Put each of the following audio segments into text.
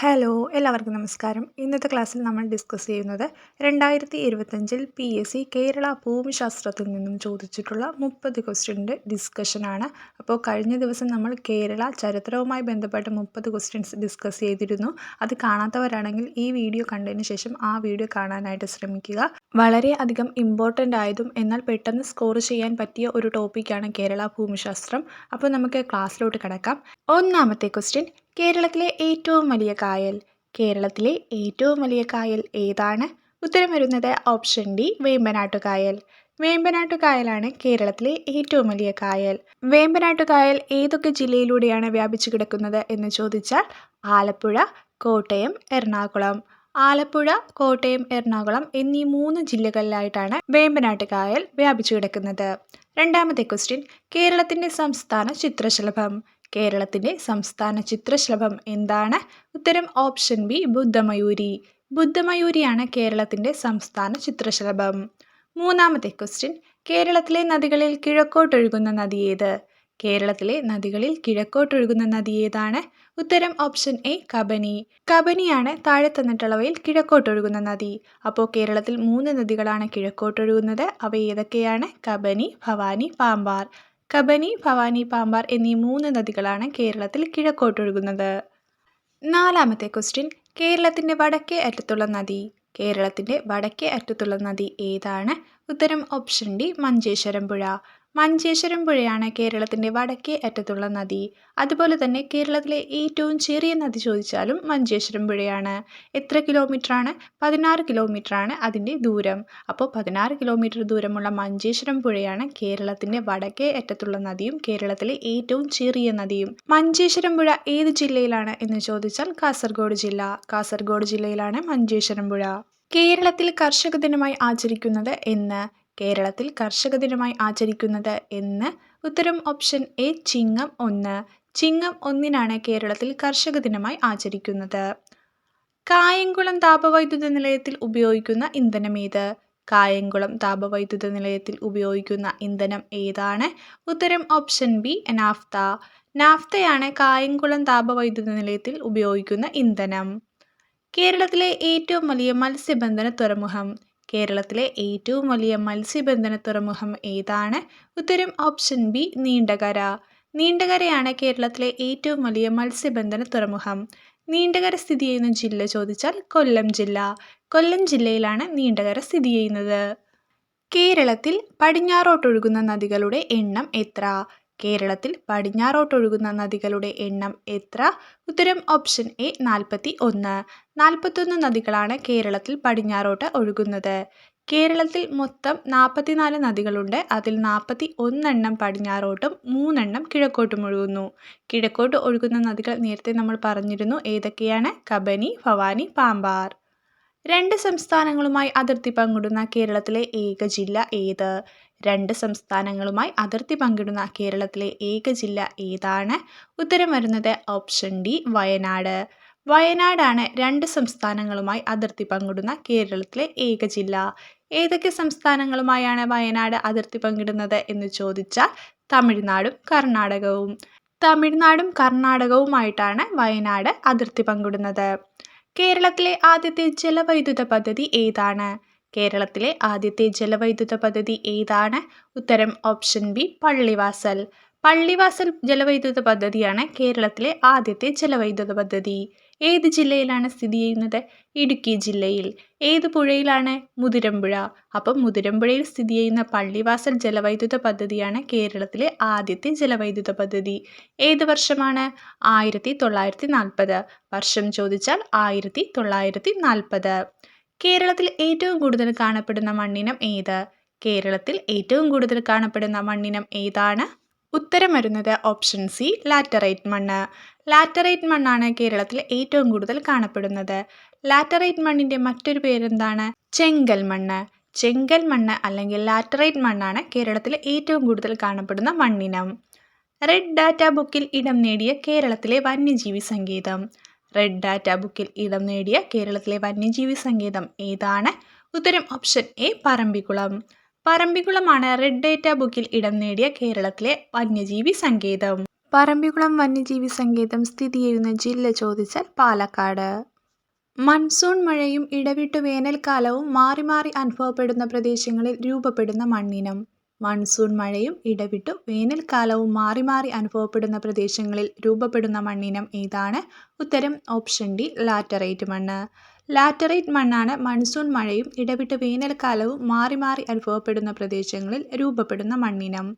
Hello എല്ലാവർക്കും നമസ്കാരം. ഇന്നത്തെ ക്ലാസ്സിൽ നമ്മൾ ഡിസ്കസ് ചെയ്യുന്നത് രണ്ടായിരത്തി ഇരുപത്തഞ്ചിൽ പി എസ് സി കേരള ഭൂമിശാസ്ത്രത്തിൽ നിന്നും ചോദിച്ചിട്ടുള്ള മുപ്പത് ക്വസ്റ്റ്യന്റെ ഡിസ്കഷനാണ് അപ്പോൾ കഴിഞ്ഞ ദിവസം നമ്മൾ കേരള ചരിത്രവുമായി ബന്ധപ്പെട്ട മുപ്പത് ക്വസ്റ്റ്യൻസ് ഡിസ്കസ് ചെയ്തിരുന്നു. അത് കാണാത്തവരാണെങ്കിൽ ഈ വീഡിയോ കണ്ടതിന് ശേഷം ആ വീഡിയോ കാണാനായിട്ട് ശ്രമിക്കുക. വളരെ അധികം ഇമ്പോർട്ടന്റ് ആയതും എന്നാൽ പെട്ടെന്ന് സ്കോർ ചെയ്യാൻ പറ്റിയ ഒരു ടോപ്പിക്കാണ് കേരള ഭൂമിശാസ്ത്രം. അപ്പോൾ നമുക്ക് ക്ലാസ്സിലോട്ട് കിടക്കാം. ഒന്നാമത്തെ ക്വസ്റ്റ്യൻ കേരളത്തിലെ ഏറ്റവും വലിയ കായൽ. കേരളത്തിലെ ഏറ്റവും വലിയ കായൽ ഏതാണ്? ഉത്തരം വരുന്നത് ഓപ്ഷൻ ഡി വേമ്പനാട്ടുകായൽ. വേമ്പനാട്ടുകായലാണ് കേരളത്തിലെ ഏറ്റവും വലിയ കായൽ. വേമ്പനാട്ടുകായൽ ഏതൊക്കെ ജില്ലയിലൂടെയാണ് വ്യാപിച്ചു കിടക്കുന്നത് എന്ന് ചോദിച്ചാൽ ആലപ്പുഴ കോട്ടയം എറണാകുളം. ആലപ്പുഴ കോട്ടയം എറണാകുളം എന്നീ മൂന്ന് ജില്ലകളിലായിട്ടാണ് വേമ്പനാട്ടുകായൽ വ്യാപിച്ചു കിടക്കുന്നത്. രണ്ടാമത്തെ ക്വസ്റ്റ്യൻ കേരളത്തിന്റെ സംസ്ഥാന ചിത്രശലഭം. കേരളത്തിന്റെ സംസ്ഥാന ചിത്രശലഭം എന്താണ്? ഉത്തരം ഓപ്ഷൻ ബി ബുദ്ധമയൂരി. ബുദ്ധമയൂരിയാണ് കേരളത്തിന്റെ സംസ്ഥാന ചിത്രശലഭം. മൂന്നാമത്തെ ക്വസ്റ്റ്യൻ കേരളത്തിലെ നദികളിൽ കിഴക്കോട്ടൊഴുകുന്ന നദി ഏത്? കേരളത്തിലെ നദികളിൽ കിഴക്കോട്ടൊഴുകുന്ന നദി ഏതാണ്? ഉത്തരം ഓപ്ഷൻ എ കബനി. കബനിയാണ് താഴെ തന്നിട്ടുള്ളവയിൽ കിഴക്കോട്ടൊഴുകുന്ന നദി. അപ്പോൾ കേരളത്തിൽ മൂന്ന് നദികളാണ് കിഴക്കോട്ടൊഴുകുന്നത് അവ ഏതൊക്കെയാണ്? കബനി ഭവാനി പാമ്പാർ. കബനി ഭവാനി പാമ്പാർ എന്നീ മൂന്ന് നദികളാണ് കേരളത്തിൽ കിഴക്കോട്ടൊഴുകുന്നത്. നാലാമത്തെ ക്വസ്റ്റ്യൻ കേരളത്തിന്റെ വടക്കേ അറ്റത്തുള്ള നദി. കേരളത്തിന്റെ വടക്കേ അറ്റത്തുള്ള നദി ഏതാണ്? ഉത്തരം ഓപ്ഷൻ ഡി മഞ്ചേശ്വരം പുഴ. മഞ്ചേശ്വരം പുഴയാണ് കേരളത്തിന്റെ വടക്കേ അറ്റത്തുള്ള നദി. അതുപോലെ തന്നെ കേരളത്തിലെ ഏറ്റവും ചെറിയ നദി ചോദിച്ചാലും മഞ്ചേശ്വരം പുഴയാണ്. എത്ര കിലോമീറ്ററാണ്? പതിനാറ് കിലോമീറ്ററാണ് അതിന്റെ ദൂരം. അപ്പോൾ പതിനാറ് കിലോമീറ്റർ ദൂരമുള്ള മഞ്ചേശ്വരം പുഴയാണ് കേരളത്തിന്റെ വടക്കേ അറ്റത്തുള്ള നദിയും കേരളത്തിലെ ഏറ്റവും ചെറിയ നദിയും. മഞ്ചേശ്വരം പുഴ ഏത് ജില്ലയിലാണ് എന്ന് ചോദിച്ചാൽ കാസർഗോഡ് ജില്ല. കാസർഗോഡ് ജില്ലയിലാണ് മഞ്ചേശ്വരം പുഴ. കേരളത്തിൽ കർഷക ദിനമായി ആചരിക്കുന്നത് എന്ന്. കേരളത്തിൽ കർഷക ദിനമായി ആചരിക്കുന്നത് എന്ന് ഉത്തരം ഓപ്ഷൻ എ ചിങ്ങം ഒന്ന്. ചിങ്ങം ഒന്നിനാണ് കേരളത്തിൽ കർഷക ദിനമായി ആചരിക്കുന്നത്. കായംകുളം താപവൈദ്യുത നിലയത്തിൽ ഉപയോഗിക്കുന്ന ഇന്ധനം ഏത്? കായംകുളം താപവൈദ്യുത നിലയത്തിൽ ഉപയോഗിക്കുന്ന ഇന്ധനം ഏതാണ്? ഉത്തരം ഓപ്ഷൻ ബി നാഫ്ത. നാഫ്തയാണ് കായംകുളം താപവൈദ്യുത നിലയത്തിൽ ഉപയോഗിക്കുന്ന ഇന്ധനം. കേരളത്തിലെ ഏറ്റവും വലിയ മത്സ്യബന്ധന തുറമുഖം. കേരളത്തിലെ ഏറ്റവും വലിയ മത്സ്യബന്ധന തുറമുഖം ഏതാണ്? ഉത്തരം ഓപ്ഷൻ ബി നീണ്ടകര. നീണ്ടകരയാണ് കേരളത്തിലെ ഏറ്റവും വലിയ മത്സ്യബന്ധന തുറമുഖം. നീണ്ടകര സ്ഥിതി ചെയ്യുന്ന ജില്ല ചോദിച്ചാൽ കൊല്ലം ജില്ല. കൊല്ലം ജില്ലയിലാണ് നീണ്ടകര സ്ഥിതി ചെയ്യുന്നത്. കേരളത്തിൽ പടിഞ്ഞാറോട്ടൊഴുകുന്ന നദികളുടെ എണ്ണം എത്ര? കേരളത്തിൽ പടിഞ്ഞാറോട്ടൊഴുകുന്ന നദികളുടെ എണ്ണം എത്ര? ഉത്തരം ഓപ്ഷൻ എ നാൽപ്പത്തി ഒന്ന് നാൽപ്പത്തൊന്ന് നദികളാണ് കേരളത്തിൽ പടിഞ്ഞാറോട്ട് ഒഴുകുന്നത്. കേരളത്തിൽ മൊത്തം നാൽപ്പത്തിനാല് നദികളുണ്ട്. അതിൽ നാൽപ്പത്തി ഒന്നെണ്ണം പടിഞ്ഞാറോട്ടും മൂന്നെണ്ണം കിഴക്കോട്ടും ഒഴുകുന്നു. കിഴക്കോട്ട് ഒഴുകുന്ന നദികൾ നേരത്തെ നമ്മൾ പറഞ്ഞിരുന്നു. ഏതൊക്കെയാണ്? കബനി ഭവാനി പാമ്പാർ. രണ്ട് സംസ്ഥാനങ്ങളുമായി അതിർത്തി പങ്കിടുന്ന കേരളത്തിലെ ഏക ജില്ല ഏത്? രണ്ട് സംസ്ഥാനങ്ങളുമായി അതിർത്തി പങ്കിടുന്ന കേരളത്തിലെ ഏക ജില്ല ഏതാണ്? ഉത്തരം വരുന്നത് ഓപ്ഷൻ ഡി വയനാട്. വയനാടാണ് രണ്ട് സംസ്ഥാനങ്ങളുമായി അതിർത്തി പങ്കിടുന്ന കേരളത്തിലെ ഏക ജില്ല. ഏതൊക്കെ സംസ്ഥാനങ്ങളുമായാണ് വയനാട് അതിർത്തി പങ്കിടുന്നത് എന്ന് ചോദിച്ചാൽ തമിഴ്നാടും കർണാടകവും. തമിഴ്നാടും കർണാടകവുമായിട്ടാണ് വയനാട് അതിർത്തി പങ്കിടുന്നത്. കേരളത്തിലെ ആദ്യത്തെ ജലവൈദ്യുത പദ്ധതി ഏതാണ്? കേരളത്തിലെ ആദ്യത്തെ ജലവൈദ്യുത പദ്ധതി ഏതാണ്? ഉത്തരം ഓപ്ഷൻ ബി പള്ളിവാസൽ. പള്ളിവാസൽ ജലവൈദ്യുത പദ്ധതിയാണ് കേരളത്തിലെ ആദ്യത്തെ ജലവൈദ്യുത പദ്ധതി. ഏത് ജില്ലയിലാണ് സ്ഥിതി ചെയ്യുന്നത്? ഇടുക്കി ജില്ലയിൽ. ഏത് പുഴയിലാണ്? മുതിരമ്പുഴ. അപ്പം മുതിരമ്പുഴയിൽ സ്ഥിതി ചെയ്യുന്ന പള്ളിവാസൽ ജലവൈദ്യുത പദ്ധതിയാണ് കേരളത്തിലെ ആദ്യത്തെ ജലവൈദ്യുത പദ്ധതി. ഏത് വർഷമാണ്? ആയിരത്തി തൊള്ളായിരത്തി നാൽപ്പത്. വർഷം ചോദിച്ചാൽ ആയിരത്തി തൊള്ളായിരത്തി നാൽപ്പത്. കേരളത്തിൽ ഏറ്റവും കൂടുതൽ കാണപ്പെടുന്ന മണ്ണിനം ഏത്? കേരളത്തിൽ ഏറ്റവും കൂടുതൽ കാണപ്പെടുന്ന മണ്ണിനം ഏതാണ്? ഉത്തരം വരുന്നത് ഓപ്ഷൻ സി ലാറ്ററൈറ്റ് മണ്ണ്. ലാറ്ററൈറ്റ് മണ്ണാണ് കേരളത്തിൽ ഏറ്റവും കൂടുതൽ കാണപ്പെടുന്നത്. ലാറ്ററൈറ്റ് മണ്ണിന്റെ മറ്റൊരു പേരെന്താണ്? ചെങ്കൽ മണ്ണ്. ചെങ്കൽ മണ്ണ് അല്ലെങ്കിൽ ലാറ്ററൈറ്റ് മണ്ണാണ് കേരളത്തിൽ ഏറ്റവും കൂടുതൽ കാണപ്പെടുന്ന മണ്ണിനം. റെഡ് ഡാറ്റ ബുക്കിൽ ഇടം നേടിയ കേരളത്തിലെ വന്യജീവി സങ്കേതം. റെഡ് ഡാറ്റ ബുക്കിൽ ഇടം നേടിയ കേരളത്തിലെ വന്യജീവി സങ്കേതം ഏതാണ്? ഉത്തരം ഓപ്ഷൻ എ പറമ്പിക്കുളം. പറമ്പിക്കുളമാണ് റെഡ് ഡേറ്റ ബുക്കിൽ ഇടം നേടിയ കേരളത്തിലെ വന്യജീവി സങ്കേതം. പറമ്പിക്കുളം വന്യജീവി സങ്കേതം സ്ഥിതി ചെയ്യുന്ന ജില്ല ചോദിച്ചാൽ പാലക്കാട്. മൺസൂൺ മഴയും ഇടവിട്ടു വേനൽക്കാലവും മാറി മാറി അനുഭവപ്പെടുന്ന പ്രദേശങ്ങളിൽ രൂപപ്പെടുന്ന മണ്ണിനം. മൺസൂൺ മഴയും ഇടവിട്ടു. വേനൽക്കാലവും മാറി മാറി അനുഭവപ്പെടുന്ന പ്രദേശങ്ങളിൽ രൂപപ്പെടുന്ന മണ്ണിനം ഏതാണ്? ഉത്തരം ഓപ്ഷൻ ഡി ലാറ്ററൈറ്റ് മണ്ണ്. ലാറ്ററൈറ്റ് മണ്ണാണ് മൺസൂൺ മഴയും ഇടവിട്ട് വേനൽക്കാലവും മാറി മാറി അനുഭവപ്പെടുന്ന പ്രദേശങ്ങളിൽ രൂപപ്പെടുന്ന മണ്ണിനം.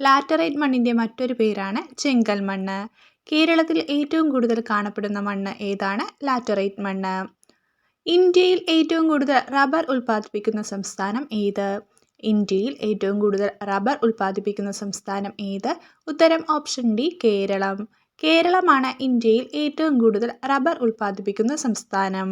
ലാറ്ററൈറ്റ് മണ്ണിന്റെ മറ്റൊരു പേരാണ് ചെങ്കൽ മണ്ണ്. കേരളത്തിൽ ഏറ്റവും കൂടുതൽ കാണപ്പെടുന്ന മണ്ണ് ഏതാണ്? ലാറ്ററൈറ്റ് മണ്ണ്. ഇന്ത്യയിൽ ഏറ്റവും കൂടുതൽ റബ്ബർ ഉൽപ്പാദിപ്പിക്കുന്ന സംസ്ഥാനം ഏത്? ഇന്ത്യയിൽ ഏറ്റവും കൂടുതൽ റബ്ബർ ഉൽപ്പാദിപ്പിക്കുന്ന സംസ്ഥാനം ഏത്? ഉത്തരം ഓപ്ഷൻ ഡി കേരളം. കേരളമാണ് ഇന്ത്യയിൽ ഏറ്റവും കൂടുതൽ റബ്ബർ ഉൽപ്പാദിപ്പിക്കുന്ന സംസ്ഥാനം.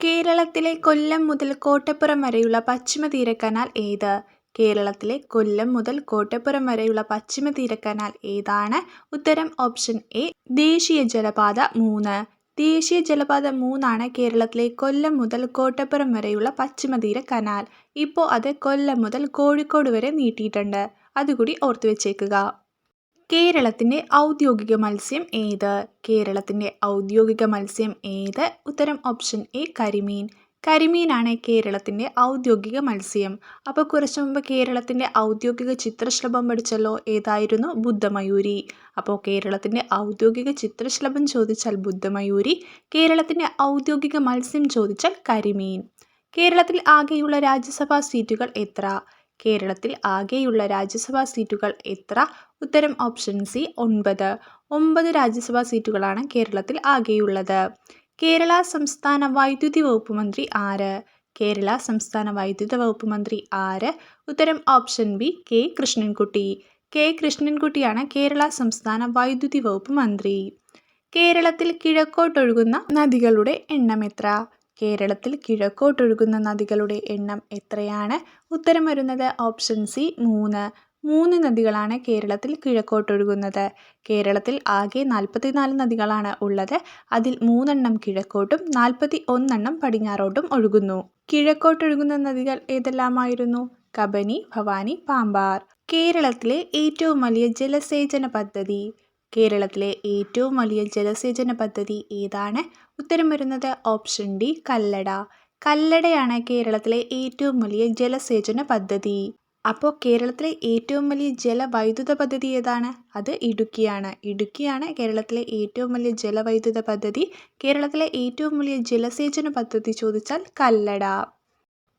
കേരളത്തിലെ കൊല്ലം മുതൽ കോട്ടപ്പുറം വരെയുള്ള പശ്ചിമ തീരക്കനാൽ ഏത്? കേരളത്തിലെ കൊല്ലം മുതൽ കോട്ടപ്പുറം വരെയുള്ള പശ്ചിമ തീരക്കനാൽ ഏതാണ്? ഉത്തരം ഓപ്ഷൻ എ ദേശീയ ജലപാത മൂന്ന്. ദേശീയ ജലപാത മൂന്നാണ് കേരളത്തിലെ കൊല്ലം മുതൽ കോട്ടപ്പുറം വരെയുള്ള പശ്ചിമതീര കനാൽ. ഇപ്പോൾ അത് കൊല്ലം മുതൽ കോഴിക്കോട് വരെ നീട്ടിയിട്ടുണ്ട്. അതുകൂടി ഓർത്തു വെച്ചേക്കുക. കേരളത്തിന്റെ ഔദ്യോഗിക മത്സ്യം ഏത്? കേരളത്തിന്റെ ഔദ്യോഗിക മത്സ്യം ഏത്? ഉത്തരം ഓപ്ഷൻ എ കരിമീൻ. കരിമീനാണ് കേരളത്തിന്റെ ഔദ്യോഗിക മത്സ്യം. അപ്പോൾ കുറച്ച് മുമ്പ് കേരളത്തിന്റെ ഔദ്യോഗിക ചിത്രശലഭം പഠിച്ചല്ലോ? ഏതായിരുന്നു? ബുദ്ധമയൂരി. അപ്പോൾ കേരളത്തിന്റെ ഔദ്യോഗിക ചിത്രശലഭം ചോദിച്ചാൽ ബുദ്ധമയൂരി കേരളത്തിന്റെ ഔദ്യോഗിക മത്സ്യം ചോദിച്ചാൽ കരിമീൻ. കേരളത്തിൽ ആകെയുള്ള രാജ്യസഭാ സീറ്റുകൾ എത്ര? കേരളത്തിൽ ആകെയുള്ള രാജ്യസഭാ സീറ്റുകൾ എത്ര? ഉത്തരം ഓപ്ഷൻ സി ഒൻപത്. ഒമ്പത് രാജ്യസഭാ സീറ്റുകളാണ് കേരളത്തിൽ ആകെയുള്ളത്. കേരള സംസ്ഥാന വൈദ്യുതി വകുപ്പ് മന്ത്രി ആര്? കേരള സംസ്ഥാന വൈദ്യുത വകുപ്പ് മന്ത്രി ആര്? ഉത്തരം option B K Krishnankutty. K കൃഷ്ണൻകുട്ടിയാണ് Kerala സംസ്ഥാന വൈദ്യുതി വകുപ്പ് മന്ത്രി. കേരളത്തിൽ കിഴക്കോട്ടൊഴുകുന്ന നദികളുടെ എണ്ണം എത്ര? കേരളത്തിൽ കിഴക്കോട്ടൊഴുകുന്ന നദികളുടെ എണ്ണം എത്രയാണ്? ഉത്തരം വരുന്നത് ഓപ്ഷൻ സി മൂന്ന്. മൂന്ന് നദികളാണ് കേരളത്തിൽ കിഴക്കോട്ടൊഴുകുന്നത്. കേരളത്തിൽ ആകെ നാൽപ്പത്തിനാല് നദികളാണ് ഉള്ളത്. അതിൽ മൂന്നെണ്ണം കിഴക്കോട്ടും നാൽപ്പത്തി ഒന്നെണ്ണം പടിഞ്ഞാറോട്ടും ഒഴുകുന്നു. കിഴക്കോട്ടൊഴുകുന്ന നദികൾ ഏതെല്ലാമായിരുന്നു? കബനി ഭവാനി പാമ്പാർ. കേരളത്തിലെ ഏറ്റവും വലിയ ജലസേചന പദ്ധതി. കേരളത്തിലെ ഏറ്റവും വലിയ ജലസേചന പദ്ധതി ഏതാണ്? ഉത്തരം വരുന്നത് ഓപ്ഷൻ ഡി കല്ലട. കല്ലടയാണ് കേരളത്തിലെ ഏറ്റവും വലിയ ജലസേചന പദ്ധതി. അപ്പോൾ കേരളത്തിലെ ഏറ്റവും വലിയ ജലവൈദ്യുത പദ്ധതി ഏതാണ്? അത് ഇടുക്കിയാണ്. ഇടുക്കിയാണ് കേരളത്തിലെ ഏറ്റവും വലിയ ജലവൈദ്യുത പദ്ധതി. കേരളത്തിലെ ഏറ്റവും വലിയ ജലസേചന പദ്ധതി ചോദിച്ചാൽ കല്ലട.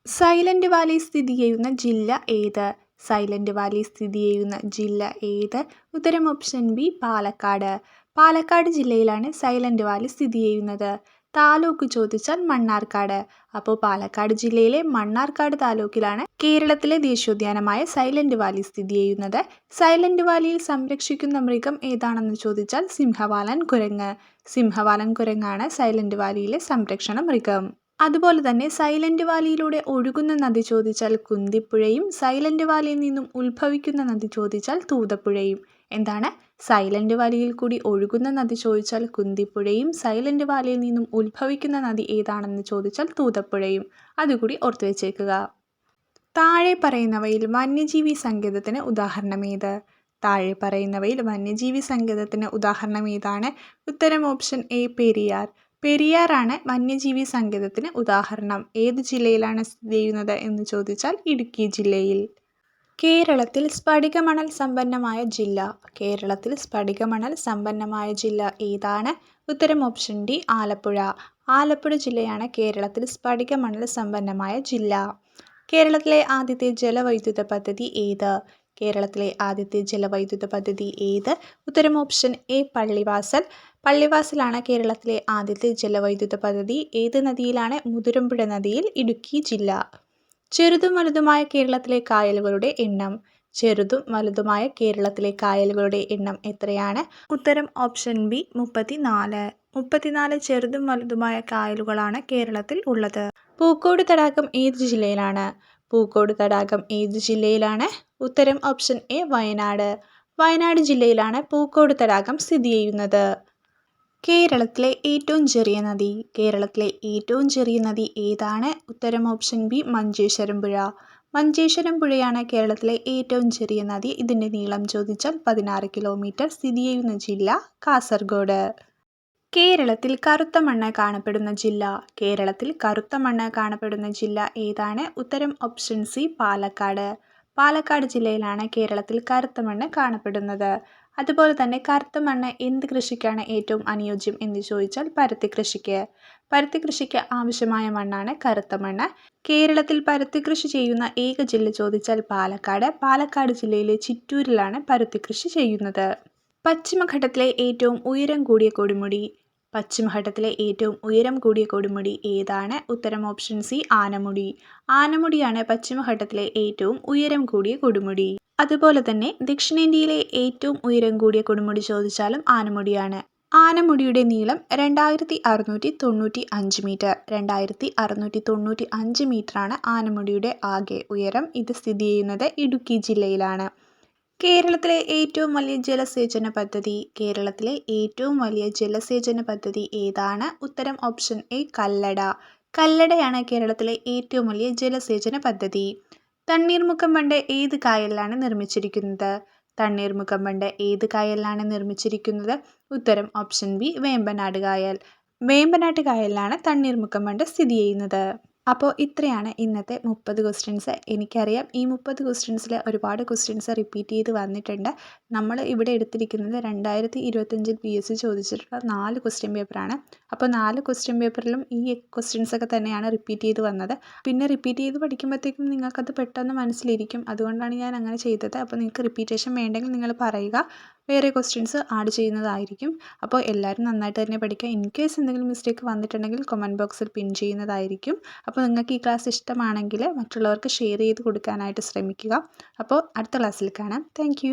സൈലന്റ് വാലി സ്ഥിതി ചെയ്യുന്ന ജില്ല ഏത്? സൈലന്റ് വാലി സ്ഥിതി ചെയ്യുന്ന ജില്ല ഏത്? ഉത്തരം ഓപ്ഷൻ ബി പാലക്കാട്. പാലക്കാട് ജില്ലയിലാണ് സൈലന്റ് വാലി സ്ഥിതി ചെയ്യുന്നത്. താലൂക്ക് ചോദിച്ചാൽ മണ്ണാർക്കാട്. അപ്പോൾ പാലക്കാട് ജില്ലയിലെ മണ്ണാർക്കാട് താലൂക്കിലാണ് കേരളത്തിലെ ദേശീയോദ്യാനമായ സൈലന്റ് വാലി സ്ഥിതി ചെയ്യുന്നത്. സൈലന്റ് വാലിയിൽ സംരക്ഷിക്കുന്ന മൃഗം ഏതാണെന്ന് ചോദിച്ചാൽ സിംഹവാലൻ കുരങ്ങ്. സിംഹവാലൻ കുരങ്ങാണ് സൈലന്റ് വാലിയിലെ സംരക്ഷണ മൃഗം. അതുപോലെ തന്നെ സൈലന്റ് വാലിയിലൂടെ ഒഴുകുന്ന നദി ചോദിച്ചാൽ കുന്തിപ്പുഴയും സൈലന്റ് വാലിയിൽ നിന്നും ഉത്ഭവിക്കുന്ന നദി ചോദിച്ചാൽ തൂതപ്പുഴയും. എന്താണ്? സൈലന്റ് വാലിയിൽ കൂടി ഒഴുകുന്ന നദി ചോദിച്ചാൽ കുന്തിപ്പുഴയും സൈലന്റ് വാലിയിൽ നിന്നും ഉത്ഭവിക്കുന്ന നദി ഏതാണെന്ന് ചോദിച്ചാൽ തൂതപ്പുഴയും. അതുകൂടി ഓർത്തു വെച്ചേക്കുക. താഴെ പറയുന്നവയിൽ വന്യജീവി സങ്കേതത്തിന് ഉദാഹരണം ഏത്? താഴെ പറയുന്നവയിൽ വന്യജീവി സങ്കേതത്തിന് ഉദാഹരണം ഏതാണ്? ഉത്തരം ഓപ്ഷൻ എ പെരിയാർ. പെരിയാറാണ് വന്യജീവി സങ്കേതത്തിന് ഉദാഹരണം. ഏത് ജില്ലയിലാണ് സ്ഥിതി ചെയ്യുന്നത് എന്ന് ചോദിച്ചാൽ ഇടുക്കി ജില്ലയിൽ. കേരളത്തിൽ സ്ഫടികമണൽ സമ്പന്നമായ ജില്ല. കേരളത്തിൽ സ്ഫടികമണൽ സമ്പന്നമായ ജില്ല ഏതാണ്? ഉത്തരം ഓപ്ഷൻ ഡി ആലപ്പുഴ. ആലപ്പുഴ ജില്ലയാണ് കേരളത്തിൽ സ്ഫടികമണൽ സമ്പന്നമായ ജില്ല. കേരളത്തിലെ ആദ്യത്തെ ജലവൈദ്യുത പദ്ധതി ഏത്? കേരളത്തിലെ ആദ്യത്തെ ജലവൈദ്യുത പദ്ധതി ഏത്? ഉത്തരം ഓപ്ഷൻ എ പള്ളിവാസൽ. പള്ളിവാസലാണ് കേരളത്തിലെ ആദ്യത്തെ ജലവൈദ്യുത പദ്ധതി. ഏത് നദിയിലാണ് മുതിരമ്പുഴ നദിയിൽ ഇടുക്കി ജില്ല? ചെറുതും വലുതുമായ കേരളത്തിലെ കായലുകളുടെ എണ്ണം. ചെറുതും വലുതുമായ കേരളത്തിലെ കായലുകളുടെ എണ്ണം എത്രയാണ്? ഉത്തരം ഓപ്ഷൻ ബി മുപ്പത്തി നാല് മുപ്പത്തിനാല് ചെറുതും വലുതുമായ കായലുകളാണ് കേരളത്തിൽ ഉള്ളത്. പൂക്കോട് തടാകം ഏത് ജില്ലയിലാണ്? പൂക്കോട് തടാകം ഏത് ജില്ലയിലാണ്? ഉത്തരം ഓപ്ഷൻ എ വയനാട്. വയനാട് ജില്ലയിലാണ് പൂക്കോട് തടാകം സ്ഥിതി ചെയ്യുന്നത്. കേരളത്തിലെ ഏറ്റവും ചെറിയ നദി. കേരളത്തിലെ ഏറ്റവും ചെറിയ നദി ഏതാണ്? ഉത്തരം ഓപ്ഷൻ ബി മഞ്ചേശ്വരം പുഴ. മഞ്ചേശ്വരം പുഴയാണ് കേരളത്തിലെ ഏറ്റവും ചെറിയ നദി. ഇതിന്റെ നീളം ചോദിച്ചാൽ പതിനാറ് കിലോമീറ്റർ. സ്ഥിതി ചെയ്യുന്ന ജില്ല കാസർഗോഡ്. കേരളത്തിൽ കറുത്ത മണ്ണ് കാണപ്പെടുന്ന ജില്ല. കേരളത്തിൽ കറുത്ത മണ്ണ് കാണപ്പെടുന്ന ജില്ല ഏതാണ്? ഉത്തരം ഓപ്ഷൻ സി പാലക്കാട്. പാലക്കാട് ജില്ലയിലാണ് കേരളത്തിൽ കറുത്ത മണ്ണ് കാണപ്പെടുന്നത്. അതുപോലെ തന്നെ കറുത്ത മണ്ണ് എന്ത് കൃഷിക്കാണ് ഏറ്റവും അനുയോജ്യം എന്ന് ചോദിച്ചാൽ പരുത്തി കൃഷിക്ക്. പരുത്തി കൃഷിക്ക് ആവശ്യമായ മണ്ണാണ് കറുത്ത മണ്ണ്. കേരളത്തിൽ പരുത്തി കൃഷി ചെയ്യുന്ന ഏക ജില്ല ചോദിച്ചാൽ പാലക്കാട്. പാലക്കാട് ജില്ലയിലെ ചിറ്റൂരിലാണ് പരുത്തി കൃഷി ചെയ്യുന്നത്. പശ്ചിമഘട്ടത്തിലെ ഏറ്റവും ഉയരം കൂടിയ കൊടുമുടി. പശ്ചിമഘട്ടത്തിലെ ഏറ്റവും ഉയരം കൂടിയ കൊടുമുടി ഏതാണ്? ഉത്തരം ഓപ്ഷൻ സി ആനമുടി. ആനമുടിയാണ് പശ്ചിമഘട്ടത്തിലെ ഏറ്റവും ഉയരം കൂടിയ കൊടുമുടി. അതുപോലെ തന്നെ ദക്ഷിണേന്ത്യയിലെ ഏറ്റവും ഉയരം കൂടിയ കൊടുമുടി ചോദിച്ചാലും ആനമുടിയാണ്. ആനമുടിയുടെ നീളം രണ്ടായിരത്തി അറുന്നൂറ്റി തൊണ്ണൂറ്റി അഞ്ച് മീറ്റർ. രണ്ടായിരത്തി അറുന്നൂറ്റി തൊണ്ണൂറ്റി അഞ്ച് മീറ്ററാണ് ആനമുടിയുടെ ആകെ ഉയരം. ഇത് സ്ഥിതി ചെയ്യുന്നത് ഇടുക്കി ജില്ലയിലാണ്. കേരളത്തിലെ ഏറ്റവും വലിയ ജലസേചന പദ്ധതി കേരളത്തിലെ ഏറ്റവും വലിയ ജലസേചന പദ്ധതി ഏതാണ്? ഉത്തരം ഓപ്ഷൻ എ കല്ലട. കല്ലടയാണ് കേരളത്തിലെ ഏറ്റവും വലിയ ജലസേചന പദ്ധതി. തണ്ണീർമുക്കം ബണ്ട് ഏത് കായലിലാണ് നിർമ്മിച്ചിരിക്കുന്നത്? തണ്ണീർമുക്കം ബണ്ട് ഏത് കായലിലാണ് നിർമ്മിച്ചിരിക്കുന്നത്? ഉത്തരം ഓപ്ഷൻ ബി വേമ്പനാട് കായൽ. വേമ്പനാട്ട് കായലിലാണ് തണ്ണീർമുക്കം ബണ്ട് സ്ഥിതി ചെയ്യുന്നത്. അപ്പോൾ ഇത്രയാണ് ഇന്നത്തെ മുപ്പത് ക്വസ്റ്റ്യൻസ് എനിക്കറിയാം ഈ മുപ്പത് ക്വസ്റ്റ്യൻസിൽ ഒരുപാട് ക്വസ്റ്റ്യൻസ് റിപ്പീറ്റ് ചെയ്ത് വന്നിട്ടുണ്ട്. നമ്മൾ ഇവിടെ എടുത്തിരിക്കുന്നത് രണ്ടായിരത്തി ഇരുപത്തഞ്ചിൽ പി എസ് സി ചോദിച്ചിട്ടുള്ള നാല് ക്വസ്റ്റ്യൻ പേപ്പറാണ് അപ്പോൾ നാല് ക്വസ്റ്റ്യൻ പേപ്പറിലും ഈ ക്വസ്റ്റ്യൻസ് ഒക്കെ തന്നെയാണ് റിപ്പീറ്റ് ചെയ്ത് വന്നത്. പിന്നെ റിപ്പീറ്റ് ചെയ്ത് പഠിക്കുമ്പോഴത്തേക്കും നിങ്ങൾക്കത് പെട്ടെന്ന് മനസ്സിലിരിക്കും. അതുകൊണ്ടാണ് ഞാൻ അങ്ങനെ ചെയ്തത്. അപ്പോൾ നിങ്ങൾക്ക് റിപ്പീറ്റേഷൻ വേണ്ടെങ്കിൽ നിങ്ങൾ പറയുക. വേറെ ക്വസ്റ്റ്യൻസ് ആഡ് ചെയ്യുന്നതായിരിക്കും. അപ്പോൾ എല്ലാവരും നന്നായിട്ട് തന്നെ പഠിക്കുക. ഇൻ കേസ് എന്തെങ്കിലും മിസ്റ്റേക്ക് വന്നിട്ടുണ്ടെങ്കിൽ കമന്റ് ബോക്സിൽ പിൻ ചെയ്യുന്നതായിരിക്കും. അപ്പോൾ നിങ്ങൾക്ക് ഈ ക്ലാസ് ഇഷ്ടമാണെങ്കിൽ മറ്റുള്ളവർക്ക് ഷെയർ ചെയ്ത് കൊടുക്കാനായിട്ട് ശ്രമിക്കുക. അപ്പോൾ അടുത്ത ക്ലാസ്സിൽ കാണാം. താങ്ക്